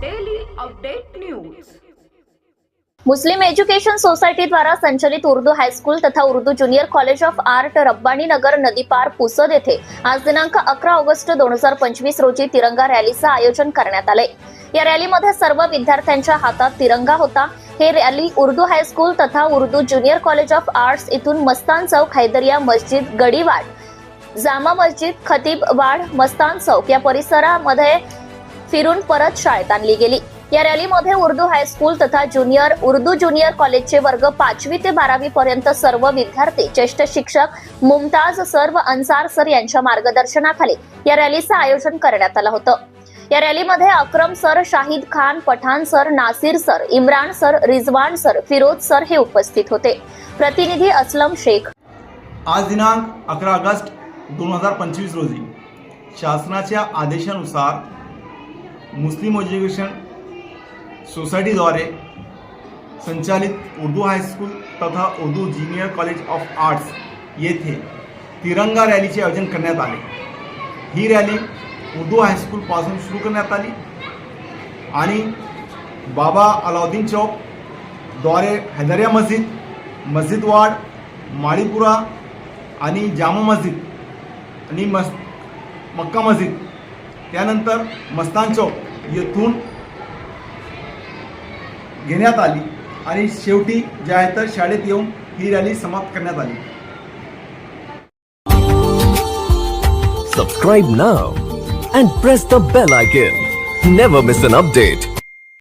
Daily update news Muslim education society द्वारा संचलित Urdu high school तथा Urdu junior college of art Rabbani Nagar नदीपार Pusad येथे आज दिनांक अकरा ऑगस्ट दोन हजार पंचवीस रोजी तिरंगा रॅलीचं आयोजन करण्यात आले या रॅलीमध्ये सर्व विद्यार्थ्यांच्या हातात तिरंगा होता. हे रॅली उर्दू हायस्कूल तथा Urdu junior college of arts इथून मस्तान चौक हैदरिया मस्जिद गडीवाड जामा मस्जिद खतीबवाड मस्तान चौक या परिसरामध्ये फिरून परत शाळेत आणली गेली. या रॅलीमध्ये उर्दू हायस्कूल तथा ज्युनियर उर्दू ज्युनियर कॉलेजचे वर्ग पाचवी ते बारावी पर्यंत सर्व विद्यार्थी ज्येष्ठ शिक्षक मुमताज सर व अन्सार सर यांच्या मार्गदर्शनाखाली या रॅलीचं आयोजन करण्यात आलं होतं. या रॅलीमध्ये Akram sir Shahid Khan Pathan sir Nasir sir Imran sir Rizwan sir Firoz sir हे उपस्थित होते. प्रतिनिधी असलम शेख. आज दिनांक अकरा ऑगस्ट दोन हजार पंचवीस रोजी शासनाच्या आदेशानुसार मुस्लिम एज्युकेशन सोसायटीद्वारे संचालित उर्दू हायस्कूल तथा Urdu junior college of arts येथे तिरंगा रॅलीचे आयोजन करण्यात आले. ही रॅली उर्दू हायस्कूलपासून सुरू करण्यात आली आणि बाबा अलाउद्दीन चौकद्वारे हैदरिया मस्जिद मस्जिद वाड माळीपुरा आणि जामा मस्जिद आणि मस् मक्का मस्जिद त्यानंतर मस्तान चौक येथून घेण्यात आली आणि शेवटी जे आहे तर शाळेत येऊन ही रॅली समाप्त करण्यात आली. Subscribe now and press the bell icon never miss an update